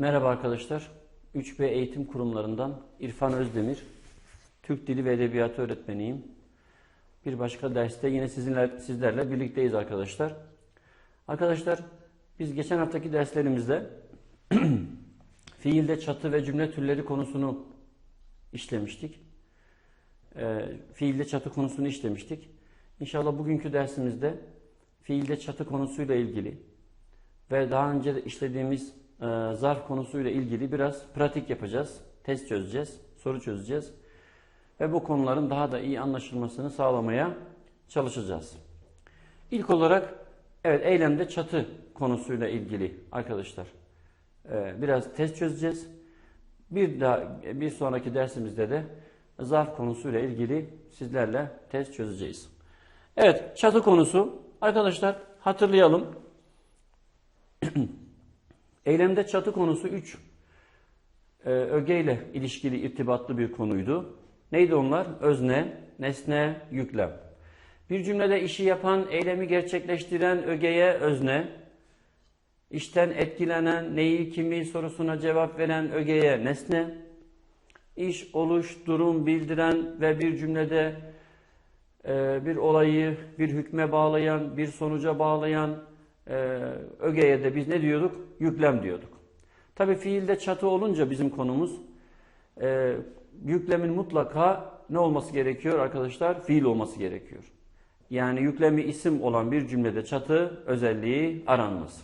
Merhaba arkadaşlar. 3B Eğitim Kurumlarından İrfan Özdemir. Türk Dili ve Edebiyatı öğretmeniyim. Bir başka derste yine sizinle, sizlerle birlikteyiz arkadaşlar. Arkadaşlar biz geçen haftaki derslerimizde fiilde çatı ve cümle türleri konusunu işlemiştik. E, fiilde çatı konusunu işlemiştik. İnşallah bugünkü dersimizde fiilde çatı konusuyla ilgili ve daha önce de işlediğimiz e, zarf konusuyla ilgili biraz pratik yapacağız. Test çözeceğiz, soru çözeceğiz. Ve bu konuların daha da iyi anlaşılmasını sağlamaya çalışacağız. İlk olarak evet eylemde çatı konusuyla ilgili arkadaşlar e, biraz test çözeceğiz. Bir daha bir sonraki dersimizde de zarf konusuyla ilgili sizlerle test çözeceğiz. Evet, çatı konusu. Arkadaşlar hatırlayalım. Eylemde çatı konusu 3 e, ögeyle ilişkili irtibatlı bir konuydu. Neydi onlar? Özne, nesne, yüklem. Bir cümlede işi yapan, eylemi gerçekleştiren ögeye özne, işten etkilenen, neyi, kimi sorusuna cevap veren ögeye nesne, iş, oluş, durum bildiren ve bir cümlede e, bir olayı bir hükme bağlayan, bir sonuca bağlayan e, ögeye de biz ne diyorduk? Yüklem diyorduk. Tabi fiilde çatı olunca bizim konumuz e, yüklemin mutlaka ne olması gerekiyor arkadaşlar? Fiil olması gerekiyor. Yani yüklemi isim olan bir cümlede çatı özelliği aranmaz.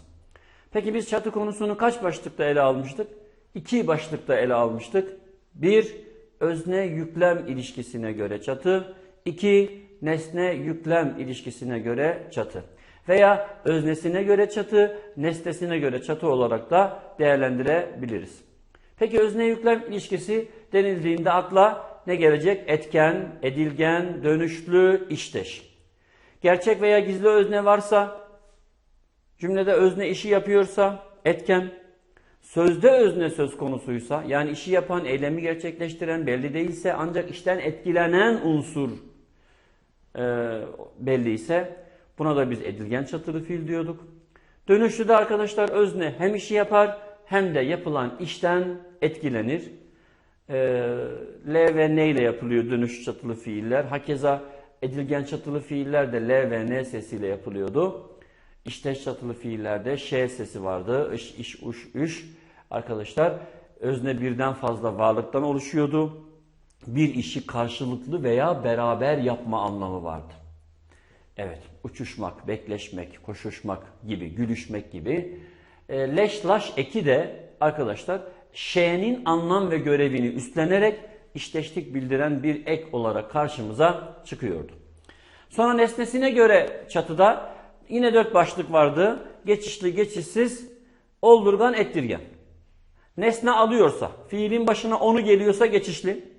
Peki biz çatı konusunu kaç başlıkta ele almıştık? İki başlıkta ele almıştık. Bir, özne yüklem ilişkisine göre çatı. İki, nesne yüklem ilişkisine göre çatı. Veya öznesine göre çatı, nesnesine göre çatı olarak da değerlendirebiliriz. Peki özne yüklem ilişkisi denildiğinde akla ne gelecek? Etken, edilgen, dönüşlü, işteş. Gerçek veya gizli özne varsa, cümlede özne işi yapıyorsa, etken, sözde özne söz konusuysa, yani işi yapan, eylemi gerçekleştiren belli değilse ancak işten etkilenen unsur e, belli ise buna da biz edilgen çatılı fiil diyorduk. Dönüşlü de arkadaşlar özne hem işi yapar hem de yapılan işten etkilenir. E, L ve N ile yapılıyor dönüş çatılı fiiller. Hakeza edilgen çatılı fiiller de L ve N sesiyle yapılıyordu. İşteş çatılı fiillerde Ş sesi vardı. Iş, iş, uş, üş. Arkadaşlar özne birden fazla varlıktan oluşuyordu bir işi karşılıklı veya beraber yapma anlamı vardı. Evet, uçuşmak, bekleşmek, koşuşmak gibi, gülüşmek gibi. E, leş laş eki de arkadaşlar şey'nin anlam ve görevini üstlenerek işteşlik bildiren bir ek olarak karşımıza çıkıyordu. Sonra nesnesine göre çatıda yine dört başlık vardı. Geçişli, geçişsiz, oldurgan, ettirgen. Nesne alıyorsa, fiilin başına onu geliyorsa geçişli,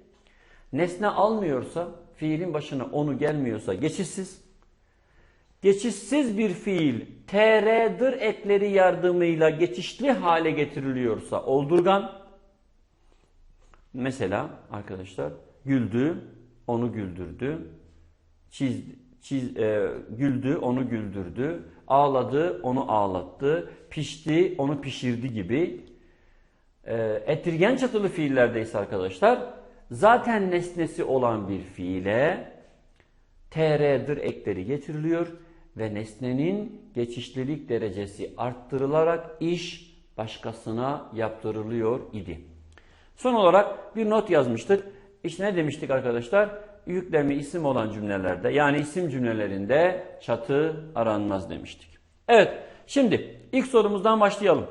Nesne almıyorsa, fiilin başına onu gelmiyorsa geçişsiz. Geçişsiz bir fiil tr'dir ekleri yardımıyla geçişli hale getiriliyorsa oldurgan. Mesela arkadaşlar güldü, onu güldürdü. Çiz, çiz, e, güldü, onu güldürdü. Ağladı, onu ağlattı. Pişti, onu pişirdi gibi. E, ettirgen çatılı fiillerdeyse arkadaşlar zaten nesnesi olan bir fiile tr'dir ekleri getiriliyor ve nesnenin geçişlilik derecesi arttırılarak iş başkasına yaptırılıyor idi. Son olarak bir not yazmıştık. İşte ne demiştik arkadaşlar? Yüklemi isim olan cümlelerde yani isim cümlelerinde çatı aranmaz demiştik. Evet şimdi ilk sorumuzdan başlayalım.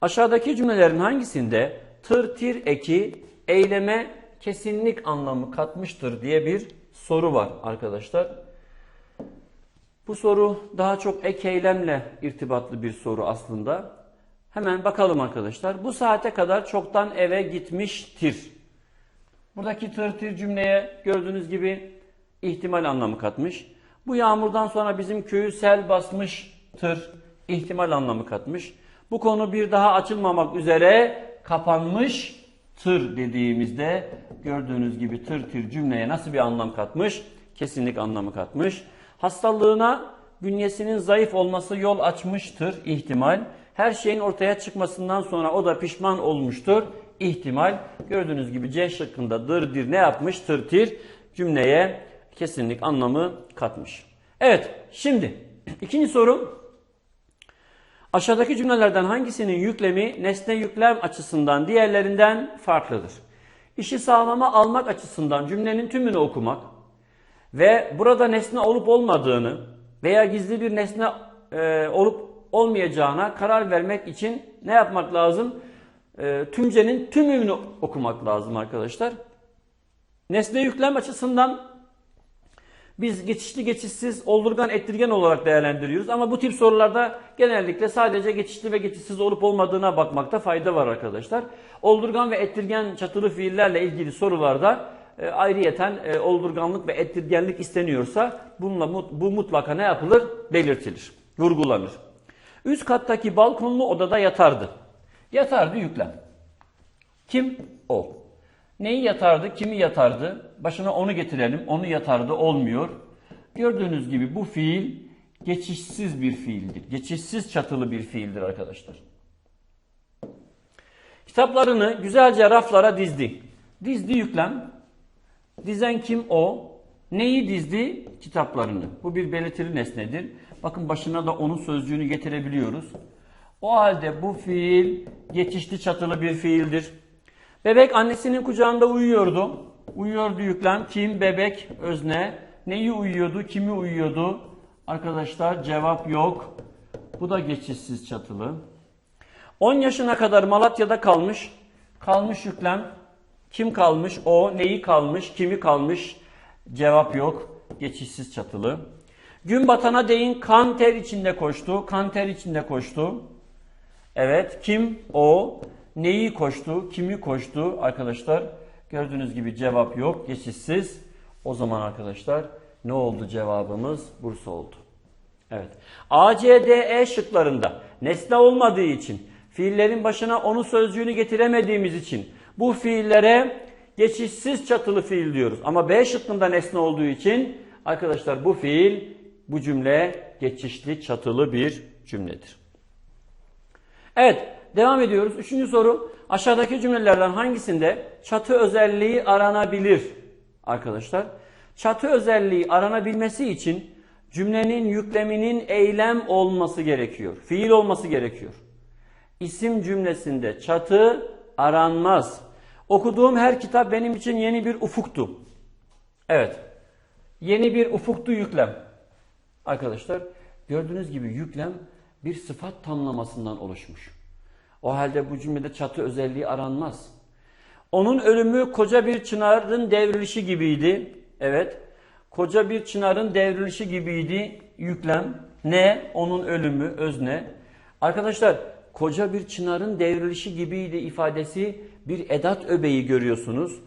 Aşağıdaki cümlelerin hangisinde tır tir eki eyleme kesinlik anlamı katmıştır diye bir soru var arkadaşlar. Bu soru daha çok ek eylemle irtibatlı bir soru aslında. Hemen bakalım arkadaşlar. Bu saate kadar çoktan eve gitmiştir. Buradaki tır cümleye gördüğünüz gibi ihtimal anlamı katmış. Bu yağmurdan sonra bizim köyü sel basmıştır. ihtimal anlamı katmış. Bu konu bir daha açılmamak üzere kapanmış tır dediğimizde gördüğünüz gibi tır tır cümleye nasıl bir anlam katmış? Kesinlik anlamı katmış. Hastalığına bünyesinin zayıf olması yol açmıştır ihtimal. Her şeyin ortaya çıkmasından sonra o da pişman olmuştur. İhtimal gördüğünüz gibi C şıkkında dırdır ne yapmış? Tırtir cümleye kesinlik anlamı katmış. Evet şimdi ikinci soru. Aşağıdaki cümlelerden hangisinin yüklemi nesne yüklem açısından diğerlerinden farklıdır? İşi sağlama almak açısından cümlenin tümünü okumak ve burada nesne olup olmadığını veya gizli bir nesne e, olup olmayacağına karar vermek için ne yapmak lazım? E, tümcenin tümünü okumak lazım arkadaşlar. Nesne yüklem açısından biz geçişli geçişsiz oldurgan ettirgen olarak değerlendiriyoruz ama bu tip sorularda genellikle sadece geçişli ve geçişsiz olup olmadığına bakmakta fayda var arkadaşlar. Oldurgan ve ettirgen çatılı fiillerle ilgili sorularda e, ayrıyeten e, oldurganlık ve ettirgenlik isteniyorsa bununla bu mutlaka ne yapılır? Belirtilir, vurgulanır. Üst kattaki balkonlu odada yatardı. Yatardı yüklem. Kim? O. Neyi yatardı, kimi yatardı? Başına onu getirelim, onu yatardı olmuyor. Gördüğünüz gibi bu fiil geçişsiz bir fiildir. Geçişsiz çatılı bir fiildir arkadaşlar. Kitaplarını güzelce raflara dizdi. Dizdi yüklem. Dizen kim o? Neyi dizdi? Kitaplarını. Bu bir belirtili nesnedir. Bakın başına da onun sözcüğünü getirebiliyoruz. O halde bu fiil geçişli çatılı bir fiildir. Bebek annesinin kucağında uyuyordu. Uyuyordu yüklem. Kim? Bebek, özne. Neyi uyuyordu? Kimi uyuyordu? Arkadaşlar cevap yok. Bu da geçişsiz çatılı. 10 yaşına kadar Malatya'da kalmış. Kalmış yüklem. Kim kalmış? O. Neyi kalmış? Kimi kalmış? Cevap yok. Geçişsiz çatılı. Gün batana değin kan ter içinde koştu. Kan ter içinde koştu. Evet. Kim? O. Neyi koştu? Kimi koştu? Arkadaşlar gördüğünüz gibi cevap yok. Geçişsiz. O zaman arkadaşlar ne oldu cevabımız? Bursa oldu. Evet. A, C, D, E şıklarında nesne olmadığı için fiillerin başına onu sözcüğünü getiremediğimiz için bu fiillere geçişsiz çatılı fiil diyoruz. Ama B şıkkında nesne olduğu için arkadaşlar bu fiil bu cümle geçişli çatılı bir cümledir. Evet devam ediyoruz. Üçüncü soru aşağıdaki cümlelerden hangisinde çatı özelliği aranabilir arkadaşlar? Çatı özelliği aranabilmesi için cümlenin yükleminin eylem olması gerekiyor. Fiil olması gerekiyor. İsim cümlesinde çatı aranmaz. Okuduğum her kitap benim için yeni bir ufuktu. Evet. Yeni bir ufuktu yüklem. Arkadaşlar gördüğünüz gibi yüklem bir sıfat tamlamasından oluşmuş. O halde bu cümlede çatı özelliği aranmaz. Onun ölümü koca bir çınarın devrilişi gibiydi. Evet. Koca bir çınarın devrilişi gibiydi yüklem. Ne? Onun ölümü, özne. Arkadaşlar koca bir çınarın devrilişi gibiydi ifadesi bir edat öbeği görüyorsunuz.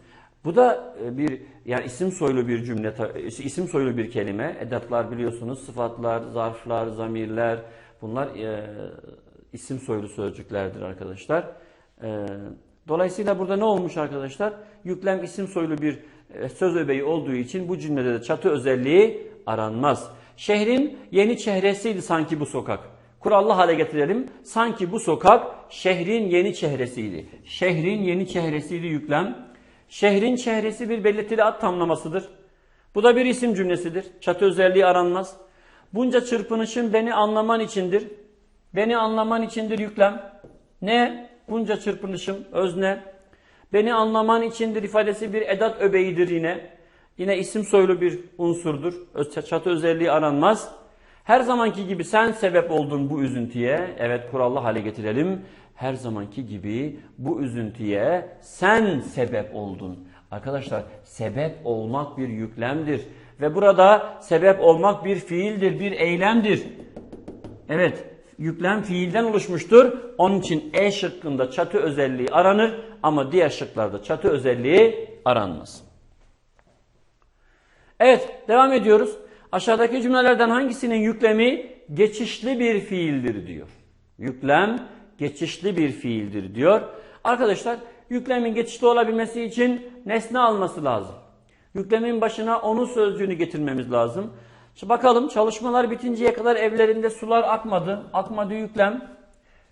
Bu da e, bir yani isim soylu bir cümle, isim soylu bir kelime. Edatlar biliyorsunuz sıfatlar, zarflar, zamirler bunlar e, isim soylu sözcüklerdir arkadaşlar. E, dolayısıyla burada ne olmuş arkadaşlar? Yüklem isim soylu bir e, söz öbeği olduğu için bu cümlede de çatı özelliği aranmaz. Şehrin yeni çehresiydi sanki bu sokak. Kurallı hale getirelim. Sanki bu sokak şehrin yeni çehresiydi. Şehrin yeni çehresiydi yüklem. Şehrin çehresi bir belirtili ad tamlamasıdır. Bu da bir isim cümlesidir. Çatı özelliği aranmaz. Bunca çırpınışın beni anlaman içindir. Beni anlaman içindir yüklem. Ne? Bunca çırpınışım özne. Beni anlaman içindir ifadesi bir edat öbeğidir yine. Yine isim soylu bir unsurdur. Çatı özelliği aranmaz. Her zamanki gibi sen sebep oldun bu üzüntüye. Evet kurallı hale getirelim. Her zamanki gibi bu üzüntüye sen sebep oldun. Arkadaşlar sebep olmak bir yüklemdir. Ve burada sebep olmak bir fiildir, bir eylemdir. Evet yüklem fiilden oluşmuştur. Onun için E şıkkında çatı özelliği aranır ama diğer şıklarda çatı özelliği aranmaz. Evet devam ediyoruz. Aşağıdaki cümlelerden hangisinin yüklemi geçişli bir fiildir diyor. Yüklem geçişli bir fiildir diyor. Arkadaşlar yüklemin geçişli olabilmesi için nesne alması lazım. Yüklemin başına onun sözcüğünü getirmemiz lazım. Şimdi bakalım çalışmalar bitinceye kadar evlerinde sular akmadı. Akmadı yüklem.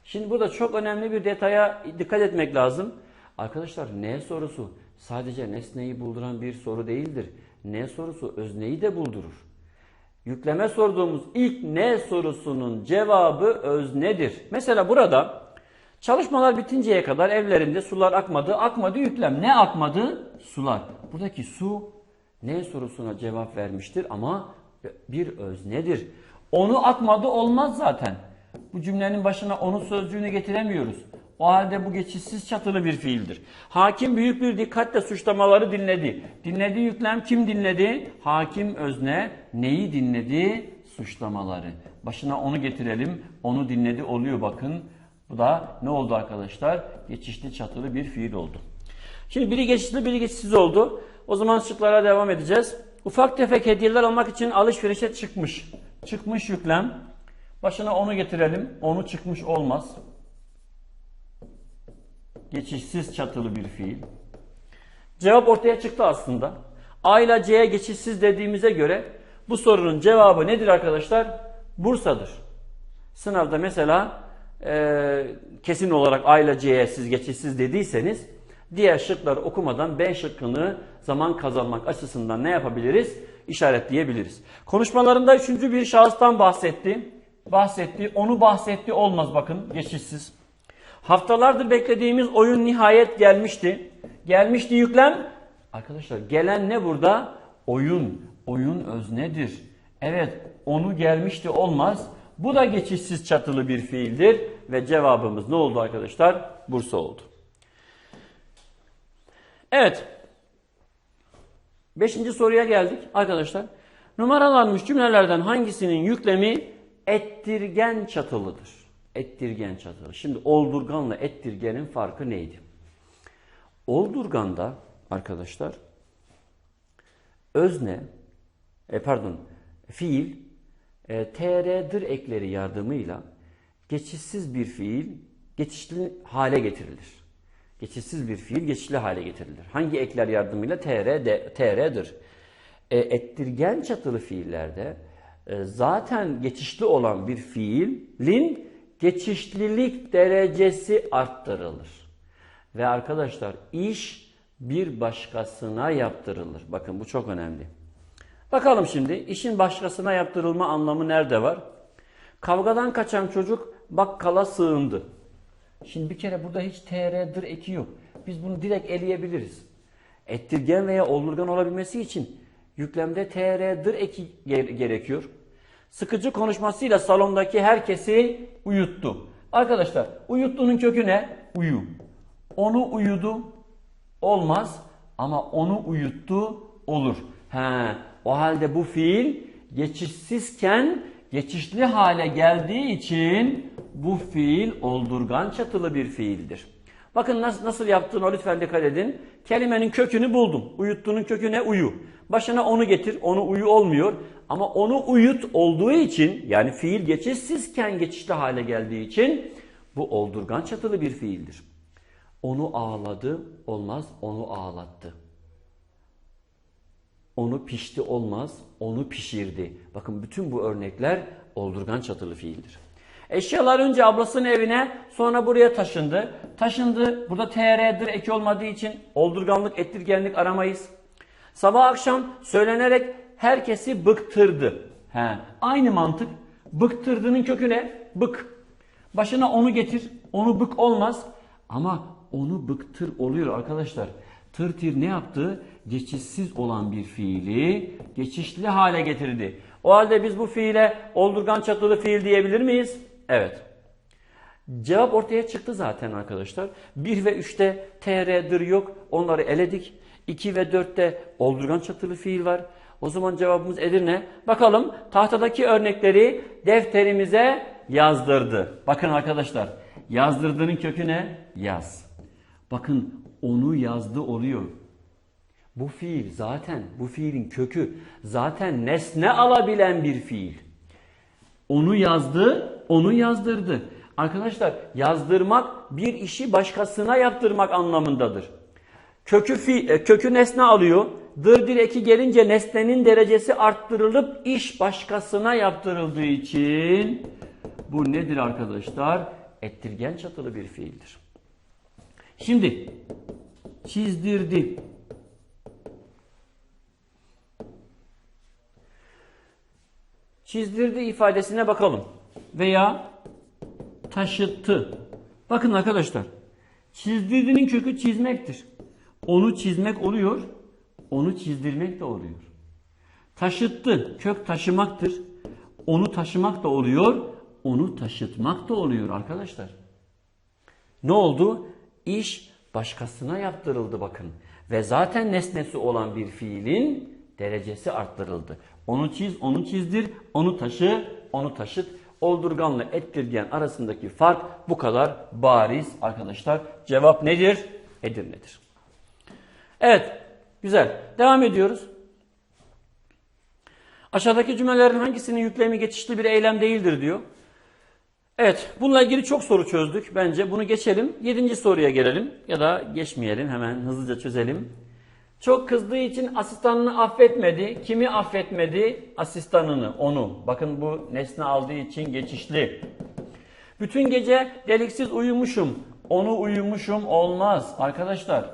Şimdi burada çok önemli bir detaya dikkat etmek lazım. Arkadaşlar ne sorusu sadece nesneyi bulduran bir soru değildir. Ne sorusu özneyi de buldurur. Yükleme sorduğumuz ilk ne sorusunun cevabı öznedir. Mesela burada çalışmalar bitinceye kadar evlerinde sular akmadı. Akmadı yüklem. Ne akmadı? Sular. Buradaki su ne sorusuna cevap vermiştir ama bir öznedir. Onu akmadı olmaz zaten. Bu cümlenin başına onu sözcüğünü getiremiyoruz. O halde bu geçişsiz çatılı bir fiildir. Hakim büyük bir dikkatle suçlamaları dinledi. Dinledi yüklem kim dinledi? Hakim özne neyi dinledi? Suçlamaları. Başına onu getirelim. Onu dinledi oluyor bakın. Bu da ne oldu arkadaşlar? Geçişli çatılı bir fiil oldu. Şimdi biri geçişli biri geçişsiz oldu. O zaman şıklara devam edeceğiz. Ufak tefek hediyeler almak için alışverişe çıkmış. Çıkmış yüklem. Başına onu getirelim. Onu çıkmış olmaz. Geçişsiz çatılı bir fiil. Cevap ortaya çıktı aslında. A ile C'ye geçişsiz dediğimize göre bu sorunun cevabı nedir arkadaşlar? Bursa'dır. Sınavda mesela e, kesin olarak A ile C'ye siz geçişsiz dediyseniz diğer şıkları okumadan B şıkkını zaman kazanmak açısından ne yapabiliriz? İşaretleyebiliriz. Konuşmalarında üçüncü bir şahıstan bahsetti. Bahsetti. Onu bahsetti olmaz bakın geçişsiz. Haftalardır beklediğimiz oyun nihayet gelmişti. Gelmişti yüklem. Arkadaşlar gelen ne burada? Oyun. Oyun öznedir. Evet onu gelmişti olmaz. Bu da geçişsiz çatılı bir fiildir. Ve cevabımız ne oldu arkadaşlar? Bursa oldu. Evet. Beşinci soruya geldik arkadaşlar. Numaralanmış cümlelerden hangisinin yüklemi ettirgen çatılıdır? Ettirgen çatılı. Şimdi oldurganla ettirgenin farkı neydi? Oldurganda arkadaşlar özne e, pardon fiil e, tr'dir ekleri yardımıyla geçişsiz bir fiil geçişli hale getirilir. Geçişsiz bir fiil geçişli hale getirilir. Hangi ekler yardımıyla? tr, tr'dir. E, ettirgen çatılı fiillerde e, zaten geçişli olan bir fiilin geçişlilik derecesi arttırılır. Ve arkadaşlar iş bir başkasına yaptırılır. Bakın bu çok önemli. Bakalım şimdi işin başkasına yaptırılma anlamı nerede var? Kavgadan kaçan çocuk bakkala sığındı. Şimdi bir kere burada hiç tr'dir eki yok. Biz bunu direkt eleyebiliriz. Ettirgen veya oldurgan olabilmesi için yüklemde tr'dir eki gerekiyor. Sıkıcı konuşmasıyla salondaki herkesi uyuttu. Arkadaşlar uyuttuğunun kökü ne? Uyu. Onu uyudu olmaz ama onu uyuttu olur. He, o halde bu fiil geçişsizken geçişli hale geldiği için bu fiil oldurgan çatılı bir fiildir. Bakın nasıl, nasıl yaptığını lütfen dikkat edin. Kelimenin kökünü buldum. Uyuttuğunun kökü ne? Uyu. Başına onu getir. Onu uyu olmuyor. Ama onu uyut olduğu için yani fiil geçişsizken geçişli hale geldiği için bu oldurgan çatılı bir fiildir. Onu ağladı olmaz, onu ağlattı. Onu pişti olmaz, onu pişirdi. Bakın bütün bu örnekler oldurgan çatılı fiildir. Eşyalar önce ablasının evine sonra buraya taşındı. Taşındı. Burada tr'dir eki olmadığı için oldurganlık, ettirgenlik aramayız. Sabah akşam söylenerek herkesi bıktırdı. He, aynı mantık. Bıktırdının kökü ne? Bık. Başına onu getir. Onu bık olmaz. Ama onu bıktır oluyor arkadaşlar. Tırtir ne yaptı? Geçişsiz olan bir fiili geçişli hale getirdi. O halde biz bu fiile oldurgan çatılı fiil diyebilir miyiz? Evet. Cevap ortaya çıktı zaten arkadaşlar. 1 ve 3'te tr'dir yok. Onları eledik. 2 ve 4'te oldurgan çatılı fiil var. O zaman cevabımız Edirne. Bakalım tahtadaki örnekleri defterimize yazdırdı. Bakın arkadaşlar yazdırdığının kökü ne? Yaz. Bakın onu yazdı oluyor. Bu fiil zaten bu fiilin kökü zaten nesne alabilen bir fiil. Onu yazdı, onu yazdırdı. Arkadaşlar yazdırmak bir işi başkasına yaptırmak anlamındadır. Kökü, fi, e, kökü nesne alıyor. Dır direki gelince nesnenin derecesi arttırılıp iş başkasına yaptırıldığı için bu nedir arkadaşlar? ettirgen çatılı bir fiildir. Şimdi çizdirdi. Çizdirdi ifadesine bakalım. Veya taşıttı. Bakın arkadaşlar. Çizdirdiğinin kökü çizmektir. Onu çizmek oluyor. Onu çizdirmek de oluyor. Taşıttı. Kök taşımaktır. Onu taşımak da oluyor. Onu taşıtmak da oluyor arkadaşlar. Ne oldu? İş başkasına yaptırıldı bakın. Ve zaten nesnesi olan bir fiilin derecesi arttırıldı. Onu çiz, onu çizdir, onu taşı, onu taşıt. Oldurganla ettirgen arasındaki fark bu kadar bariz arkadaşlar. Cevap nedir? Edirne'dir. Evet, güzel. Devam ediyoruz. Aşağıdaki cümlelerin hangisinin yüklemi geçişli bir eylem değildir diyor. Evet, bununla ilgili çok soru çözdük. Bence bunu geçelim. Yedinci soruya gelelim. Ya da geçmeyelim, hemen hızlıca çözelim. Çok kızdığı için asistanını affetmedi. Kimi affetmedi? Asistanını, onu. Bakın bu nesne aldığı için geçişli. Bütün gece deliksiz uyumuşum. Onu uyumuşum olmaz arkadaşlar.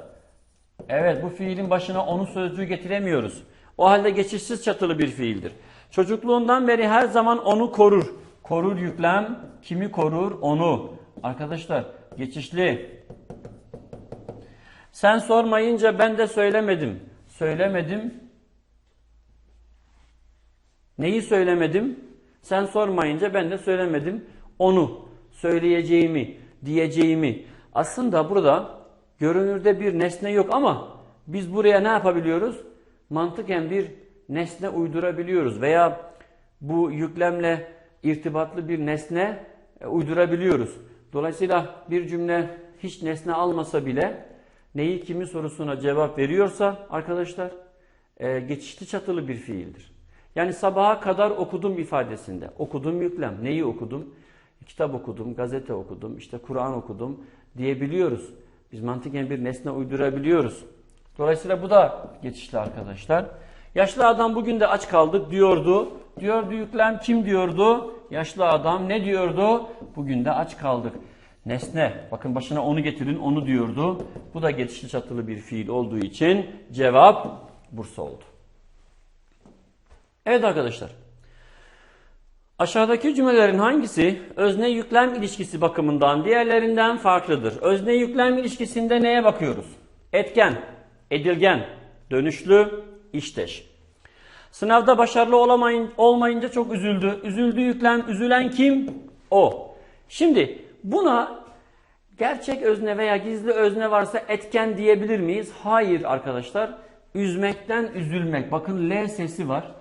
Evet bu fiilin başına onu sözcüğü getiremiyoruz. O halde geçişsiz çatılı bir fiildir. Çocukluğundan beri her zaman onu korur. Korur yüklem. Kimi korur? Onu. Arkadaşlar geçişli. Sen sormayınca ben de söylemedim. Söylemedim. Neyi söylemedim? Sen sormayınca ben de söylemedim. Onu, söyleyeceğimi, diyeceğimi. Aslında burada görünürde bir nesne yok ama biz buraya ne yapabiliyoruz? Mantıken bir nesne uydurabiliyoruz veya bu yüklemle irtibatlı bir nesne e, uydurabiliyoruz. Dolayısıyla bir cümle hiç nesne almasa bile neyi kimi sorusuna cevap veriyorsa arkadaşlar e, geçişli çatılı bir fiildir. Yani sabaha kadar okudum ifadesinde. Okudum yüklem. Neyi okudum? Kitap okudum, gazete okudum, işte Kur'an okudum diyebiliyoruz. Biz mantıken bir nesne uydurabiliyoruz. Dolayısıyla bu da geçişli arkadaşlar. Yaşlı adam bugün de aç kaldık diyordu. Diyordu yüklem kim diyordu? Yaşlı adam ne diyordu? Bugün de aç kaldık. Nesne. Bakın başına onu getirin onu diyordu. Bu da geçişli çatılı bir fiil olduğu için cevap Bursa oldu. Evet arkadaşlar. Aşağıdaki cümlelerin hangisi özne yüklem ilişkisi bakımından diğerlerinden farklıdır? Özne yüklem ilişkisinde neye bakıyoruz? Etken, edilgen, dönüşlü, işteş. Sınavda başarılı olamayın, olmayınca çok üzüldü. Üzüldü yüklem, üzülen kim? O. Şimdi buna gerçek özne veya gizli özne varsa etken diyebilir miyiz? Hayır arkadaşlar. Üzmekten üzülmek. Bakın L sesi var.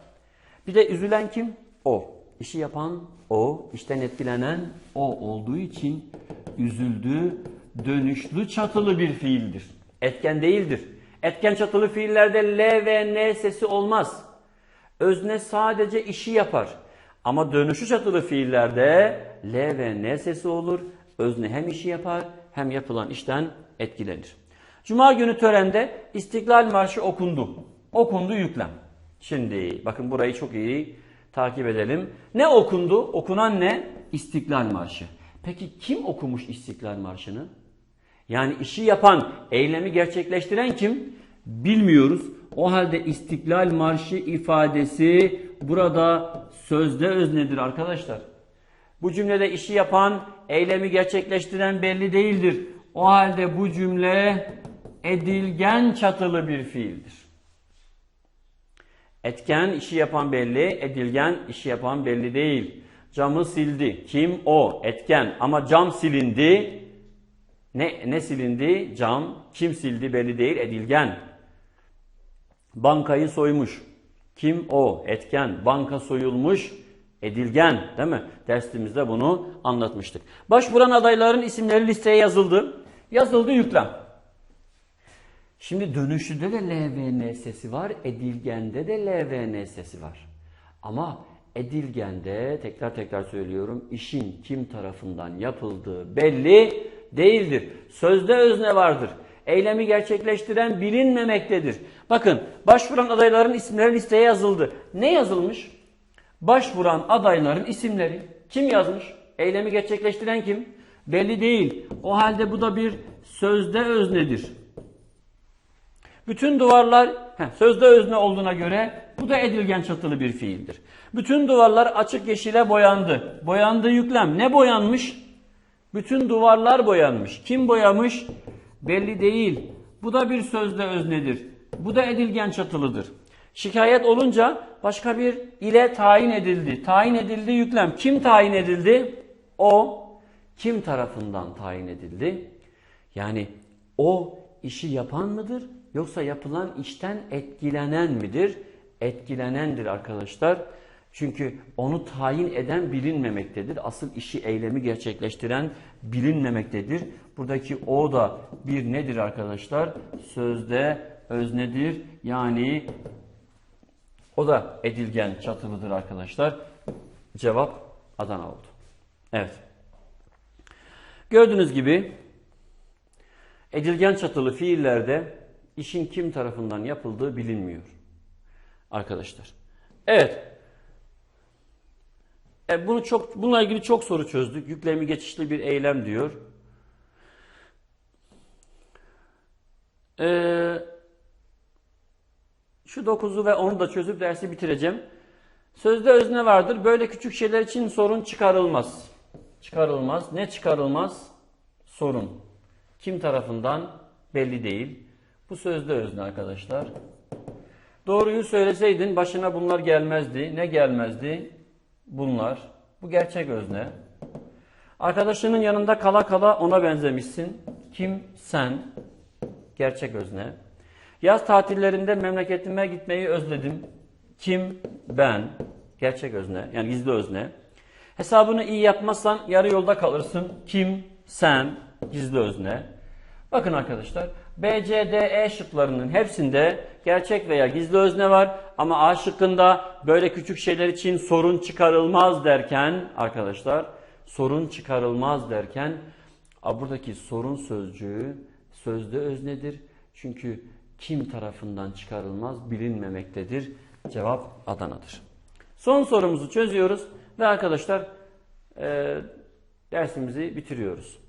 Bir de üzülen kim? O. İşi yapan o, işten etkilenen o olduğu için üzüldü, dönüşlü çatılı bir fiildir. Etken değildir. Etken çatılı fiillerde L ve N sesi olmaz. Özne sadece işi yapar. Ama dönüşü çatılı fiillerde L ve N sesi olur. Özne hem işi yapar hem yapılan işten etkilenir. Cuma günü törende İstiklal Marşı okundu. Okundu yüklem. Şimdi bakın burayı çok iyi takip edelim. Ne okundu? Okunan ne? İstiklal Marşı. Peki kim okumuş İstiklal Marşı'nı? Yani işi yapan, eylemi gerçekleştiren kim? Bilmiyoruz. O halde İstiklal Marşı ifadesi burada sözde öznedir arkadaşlar. Bu cümlede işi yapan, eylemi gerçekleştiren belli değildir. O halde bu cümle edilgen çatılı bir fiildir. Etken işi yapan belli, edilgen işi yapan belli değil. Camı sildi. Kim? O. Etken. Ama cam silindi. Ne, ne silindi? Cam. Kim sildi belli değil, edilgen. Bankayı soymuş. Kim? O. Etken. Banka soyulmuş. Edilgen. Değil mi? Dersimizde bunu anlatmıştık. Başvuran adayların isimleri listeye yazıldı. Yazıldı yüklem. Şimdi dönüşünde de L ve N sesi var. Edilgende de L ve N sesi var. Ama edilgende tekrar tekrar söylüyorum işin kim tarafından yapıldığı belli değildir. Sözde özne vardır. Eylemi gerçekleştiren bilinmemektedir. Bakın başvuran adayların isimleri listeye yazıldı. Ne yazılmış? Başvuran adayların isimleri. Kim yazmış? Eylemi gerçekleştiren kim? Belli değil. O halde bu da bir sözde öznedir. Bütün duvarlar heh, sözde özne olduğuna göre bu da edilgen çatılı bir fiildir. Bütün duvarlar açık yeşile boyandı. Boyandı yüklem. Ne boyanmış? Bütün duvarlar boyanmış. Kim boyamış? Belli değil. Bu da bir sözde öznedir. Bu da edilgen çatılıdır. Şikayet olunca başka bir ile tayin edildi. Tayin edildi yüklem. Kim tayin edildi? O. Kim tarafından tayin edildi? Yani o işi yapan mıdır yoksa yapılan işten etkilenen midir? Etkilenendir arkadaşlar. Çünkü onu tayin eden bilinmemektedir. Asıl işi eylemi gerçekleştiren bilinmemektedir. Buradaki o da bir nedir arkadaşlar? Sözde öznedir. Yani o da edilgen çatılıdır arkadaşlar. Cevap Adana oldu. Evet. Gördüğünüz gibi edilgen çatılı fiillerde işin kim tarafından yapıldığı bilinmiyor. Arkadaşlar. Evet. E bunu çok bununla ilgili çok soru çözdük. Yüklemi geçişli bir eylem diyor. Ee, şu 9'u ve 10'u da çözüp dersi bitireceğim. Sözde özne vardır. Böyle küçük şeyler için sorun çıkarılmaz. Çıkarılmaz. Ne çıkarılmaz? Sorun. Kim tarafından? Belli değil. Bu sözde özne arkadaşlar. Doğruyu söyleseydin başına bunlar gelmezdi. Ne gelmezdi? Bunlar. Bu gerçek özne. Arkadaşının yanında kala kala ona benzemişsin. Kim? Sen. Gerçek özne. Yaz tatillerinde memleketime gitmeyi özledim. Kim? Ben. Gerçek özne. Yani gizli özne. Hesabını iyi yapmazsan yarı yolda kalırsın. Kim? Sen. Gizli özne. Bakın arkadaşlar. B, C, D, E şıklarının hepsinde gerçek veya gizli özne var. Ama A şıkkında böyle küçük şeyler için sorun çıkarılmaz derken arkadaşlar sorun çıkarılmaz derken buradaki sorun sözcüğü sözde öznedir. Çünkü kim tarafından çıkarılmaz bilinmemektedir. Cevap Adana'dır. Son sorumuzu çözüyoruz ve arkadaşlar e, dersimizi bitiriyoruz.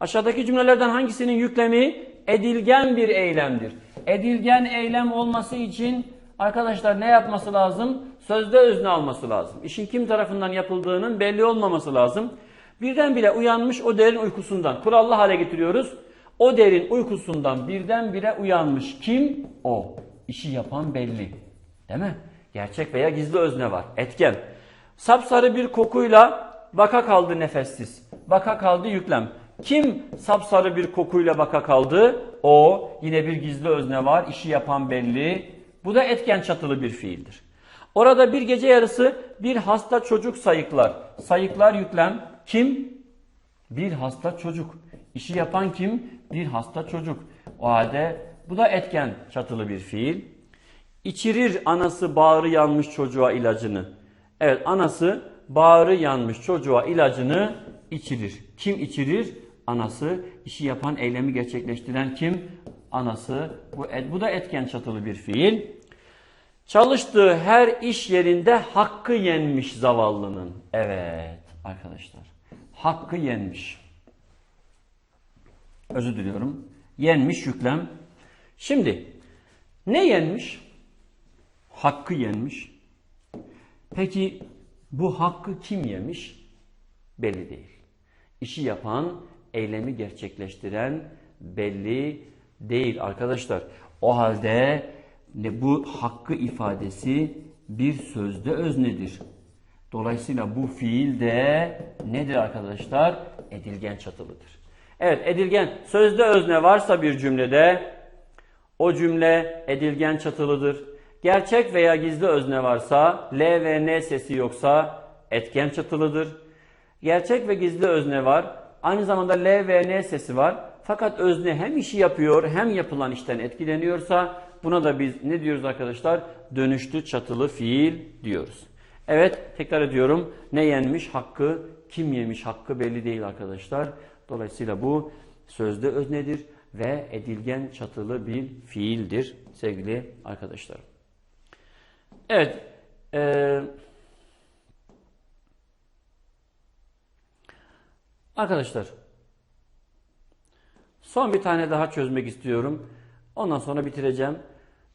Aşağıdaki cümlelerden hangisinin yüklemi edilgen bir eylemdir? Edilgen eylem olması için arkadaşlar ne yapması lazım? Sözde özne alması lazım. İşin kim tarafından yapıldığının belli olmaması lazım. Birdenbire uyanmış o derin uykusundan. Kurallı hale getiriyoruz. O derin uykusundan birdenbire uyanmış. Kim? O. İşi yapan belli. Değil mi? Gerçek veya gizli özne var. Etken. Sapsarı bir kokuyla vaka kaldı nefessiz. Vaka kaldı yüklem. Kim sapsarı bir kokuyla vaka kaldı? O. Yine bir gizli özne var. İşi yapan belli. Bu da etken çatılı bir fiildir. Orada bir gece yarısı bir hasta çocuk sayıklar. Sayıklar yüklem. Kim? Bir hasta çocuk. İşi yapan kim? Bir hasta çocuk. O halde bu da etken çatılı bir fiil. İçirir anası bağrı yanmış çocuğa ilacını. Evet anası bağrı yanmış çocuğa ilacını içirir. Kim içirir? Anası. İşi yapan eylemi gerçekleştiren kim? Anası. Bu, bu da etken çatılı bir fiil. Çalıştığı her iş yerinde hakkı yenmiş zavallının. Evet arkadaşlar. Hakkı yenmiş. Özür diliyorum. Yenmiş yüklem. Şimdi ne yenmiş? Hakkı yenmiş. Peki bu hakkı kim yemiş? Belli değil. İşi yapan, eylemi gerçekleştiren belli değil arkadaşlar. O halde bu hakkı ifadesi bir sözde öznedir. Dolayısıyla bu fiil de nedir arkadaşlar? Edilgen çatılıdır. Evet edilgen sözde özne varsa bir cümlede o cümle edilgen çatılıdır. Gerçek veya gizli özne varsa L ve N sesi yoksa etken çatılıdır. Gerçek ve gizli özne var. Aynı zamanda L ve N sesi var. Fakat özne hem işi yapıyor hem yapılan işten etkileniyorsa buna da biz ne diyoruz arkadaşlar? Dönüştü çatılı fiil diyoruz. Evet tekrar ediyorum. Ne yenmiş hakkı, kim yemiş hakkı belli değil arkadaşlar. Dolayısıyla bu sözde öznedir ve edilgen çatılı bir fiildir sevgili arkadaşlarım. Evet. Ee, arkadaşlar Son bir tane daha çözmek istiyorum. Ondan sonra bitireceğim.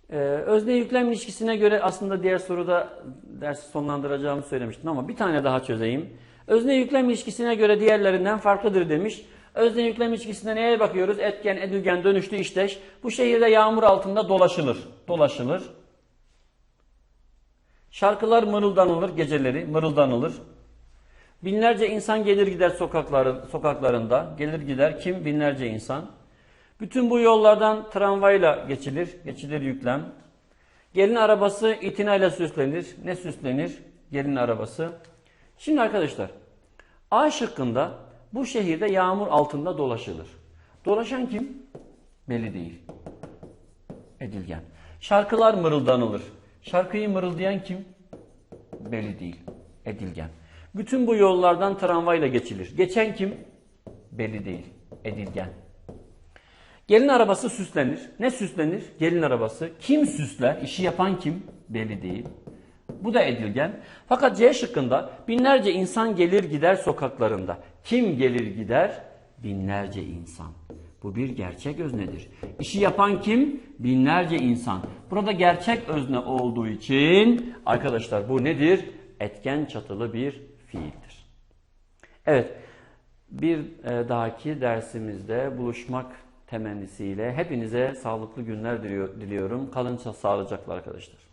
Ee, özne yüklem ilişkisine göre aslında diğer soruda dersi sonlandıracağımı söylemiştim ama bir tane daha çözeyim. Özne yüklem ilişkisine göre diğerlerinden farklıdır demiş. Özne yüklem ilişkisine neye bakıyoruz? Etken, edilgen, dönüşlü, işteş. Bu şehirde yağmur altında dolaşılır. Dolaşılır. Şarkılar mırıldanılır geceleri, mırıldanılır. Binlerce insan gelir gider sokakların, sokaklarında. Gelir gider kim? Binlerce insan. Bütün bu yollardan tramvayla geçilir. Geçilir yüklem. Gelin arabası itinayla süslenir. Ne süslenir? Gelin arabası. Şimdi arkadaşlar A şıkkında bu şehirde yağmur altında dolaşılır. Dolaşan kim? Belli değil. Edilgen. Şarkılar mırıldanılır. Şarkıyı mırıldayan kim? Belli değil. Edilgen. Bütün bu yollardan tramvayla geçilir. Geçen kim? Belli değil. Edilgen. Gelin arabası süslenir. Ne süslenir? Gelin arabası. Kim süsler? İşi yapan kim? Belli değil. Bu da edilgen. Fakat C şıkkında binlerce insan gelir gider sokaklarında. Kim gelir gider? Binlerce insan. Bu bir gerçek öznedir. İşi yapan kim? Binlerce insan. Burada gerçek özne olduğu için arkadaşlar bu nedir? Etken çatılı bir fiildir. Evet, bir e, dahaki dersimizde buluşmak temennisiyle hepinize sağlıklı günler diliyorum. Kalın sağlıcakla arkadaşlar.